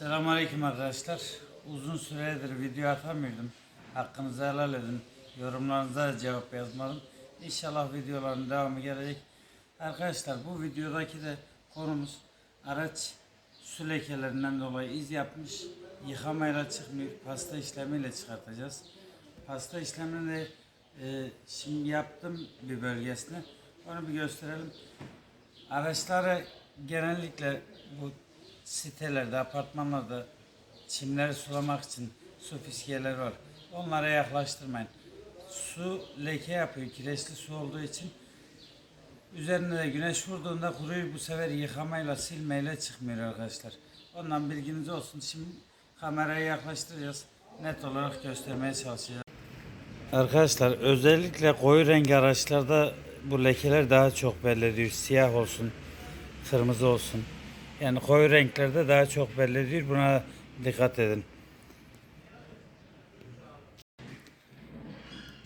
Selamünaleyküm arkadaşlar. Uzun süredir video atamıyordum. Hakkınızı helal edin. Yorumlarınıza cevap yazmadım. İnşallah videoların devamı gelecek. Arkadaşlar bu videodaki de konumuz araç su lekelerinden dolayı iz yapmış. Yıkamayla çıkmıyor. Pasta işlemiyle çıkartacağız. Pasta işlemini de e, şimdi yaptım bir bölgesine. Onu bir gösterelim. Araçları genellikle bu sitelerde, apartmanlarda çimleri sulamak için su fiskiyeleri var. Onlara yaklaştırmayın. Su leke yapıyor, kireçli su olduğu için. Üzerine de güneş vurduğunda kuruyor. Bu sefer yıkamayla, silmeyle çıkmıyor arkadaşlar. Ondan bilginiz olsun. Şimdi kamerayı yaklaştıracağız. Net olarak göstermeye çalışacağız. Arkadaşlar özellikle koyu renk araçlarda bu lekeler daha çok belli ediyor. Siyah olsun, kırmızı olsun. Yani koyu renklerde daha çok belli. Buna dikkat edin.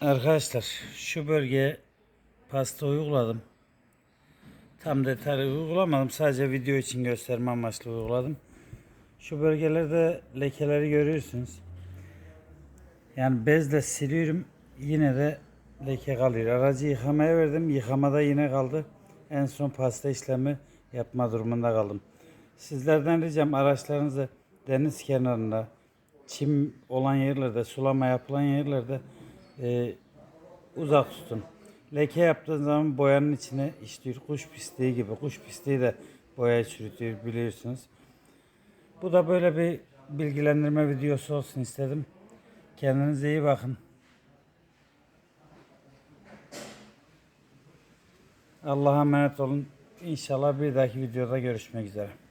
Arkadaşlar şu bölgeye pasta uyguladım. Tam detaylı uygulamadım. Sadece video için gösterme amaçlı uyguladım. Şu bölgelerde lekeleri görüyorsunuz. Yani bezle siliyorum yine de leke kalıyor. Aracı yıkamaya verdim. Yıkamada yine kaldı. En son pasta işlemi yapma durumunda kaldım. Sizlerden ricam araçlarınızı deniz kenarında, çim olan yerlerde, sulama yapılan yerlerde e, uzak tutun. Leke yaptığın zaman boyanın içine işliyor. Kuş pisliği gibi. Kuş pisliği de boyayı çürütüyor biliyorsunuz. Bu da böyle bir bilgilendirme videosu olsun istedim. Kendinize iyi bakın. Allah'a emanet olun. İnşallah bir dahaki videoda görüşmek üzere.